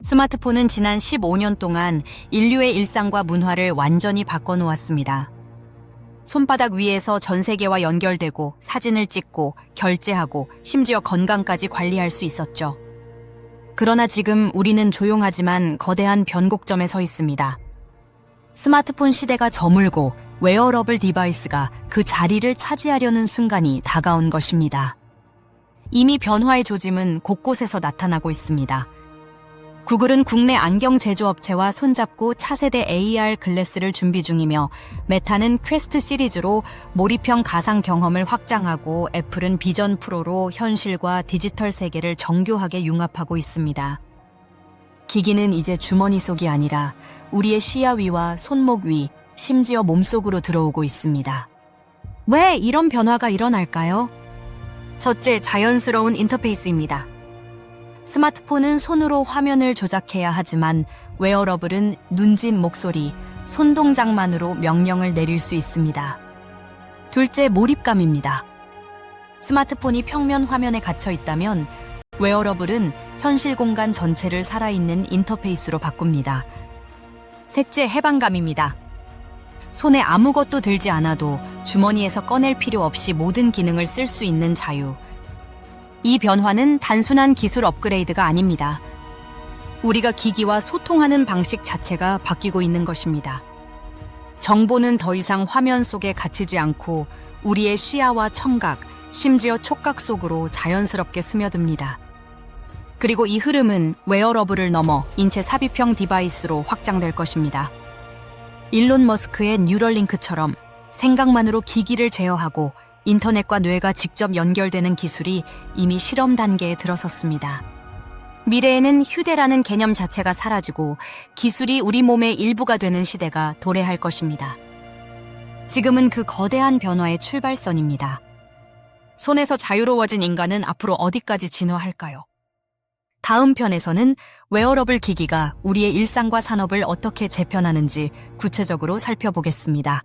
스마트폰은 지난 15년 동안 인류의 일상과 문화를 완전히 바꿔놓았습니다. 손바닥 위에서 전 세계와 연결되고 사진을 찍고 결제하고 심지어 건강까지 관리할 수 있었죠. 그러나 지금 우리는 조용하지만 거대한 변곡점에 서 있습니다. 스마트폰 시대가 저물고 웨어러블 디바이스가 그 자리를 차지하려는 순간이 다가온 것입니다. 이미 변화의 조짐은 곳곳에서 나타나고 있습니다. 구글은 국내 안경 제조업체와 손잡고 차세대 AR 글래스를 준비 중이며 메타는 퀘스트 시리즈로 몰입형 가상 경험을 확장하고 애플은 비전 프로로 현실과 디지털 세계를 정교하게 융합하고 있습니다. 기기는 이제 주머니 속이 아니라 우리의 시야 위와 손목 위, 심지어 몸속으로 들어오고 있습니다. 왜 이런 변화가 일어날까요? 첫째, 자연스러운 인터페이스입니다. 스마트폰은 손으로 화면을 조작해야 하지만 웨어러블은 눈짓 목소리, 손 동작만으로 명령을 내릴 수 있습니다. 둘째, 몰입감입니다. 스마트폰이 평면 화면에 갇혀 있다면 웨어러블은 현실 공간 전체를 살아있는 인터페이스로 바꿉니다. 셋째, 해방감입니다. 손에 아무것도 들지 않아도 주머니에서 꺼낼 필요 없이 모든 기능을 쓸 수 있는 자유. 이 변화는 단순한 기술 업그레이드가 아닙니다. 우리가 기기와 소통하는 방식 자체가 바뀌고 있는 것입니다. 정보는 더 이상 화면 속에 갇히지 않고 우리의 시야와 청각, 심지어 촉각 속으로 자연스럽게 스며듭니다. 그리고 이 흐름은 웨어러블을 넘어 인체 삽입형 디바이스로 확장될 것입니다. 일론 머스크의 뉴럴링크처럼 생각만으로 기기를 제어하고 인터넷과 뇌가 직접 연결되는 기술이 이미 실험 단계에 들어섰습니다. 미래에는 휴대라는 개념 자체가 사라지고 기술이 우리 몸의 일부가 되는 시대가 도래할 것입니다. 지금은 그 거대한 변화의 출발선입니다. 손에서 자유로워진 인간은 앞으로 어디까지 진화할까요? 다음 편에서는 웨어러블 기기가 우리의 일상과 산업을 어떻게 재편하는지 구체적으로 살펴보겠습니다.